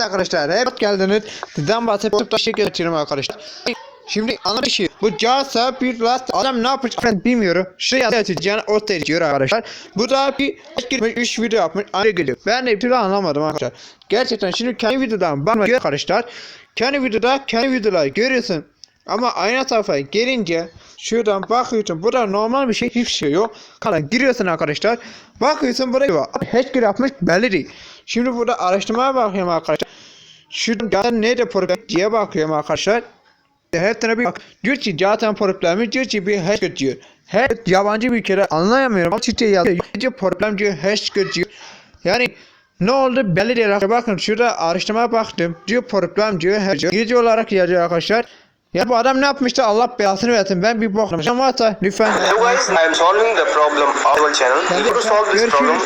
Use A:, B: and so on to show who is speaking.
A: arkadaşlar hep geldiniz. Sizden bahsedip teşekkür ederim arkadaşlar. Şimdi anladığım şey bu casa bir last adam ne yapmış ben bilmiyorum. Şuraya atacağını ortaya çıkıyor arkadaşlar. Bu da bir girmiş 3 video yapmış ayrı geliyor. Ben de bir anlamadım arkadaşlar. Gerçekten şimdi kendi videodan bakma arkadaşlar. Kendi videoda kendi videoları görüyorsun. Ama aynı tarafa gelince şuradan bakıyorsun burada normal bir şey hiçbir şey yok. Kalan giriyorsun arkadaşlar. Bakıyorsun buraya var. Hacker yapmış belli değil. Şimdi burada araştırmaya bakıyorum arkadaşlar. Şuradan zaten nerede problem diye bakıyorum arkadaşlar. Hepsine bir bak. Diyor ki zaten problemi diyor ki bir hacker diyor. Her yabancı bir kere anlayamıyorum. Ama Türkçe yazıyor. Diyor problem diyor hacker diyor. Yani ne oldu belli değil arkadaşlar. Bakın şurada araştırmaya baktım. Diyor problem diyor hacker. İngilizce olarak yazıyor arkadaşlar. Ya bu adam ne yapmıştı Allah belasını versin. Ben bir bok. Varsa lütfen.
B: Guys, I am solving the problem of our channel. To
A: you.
B: solve this problem,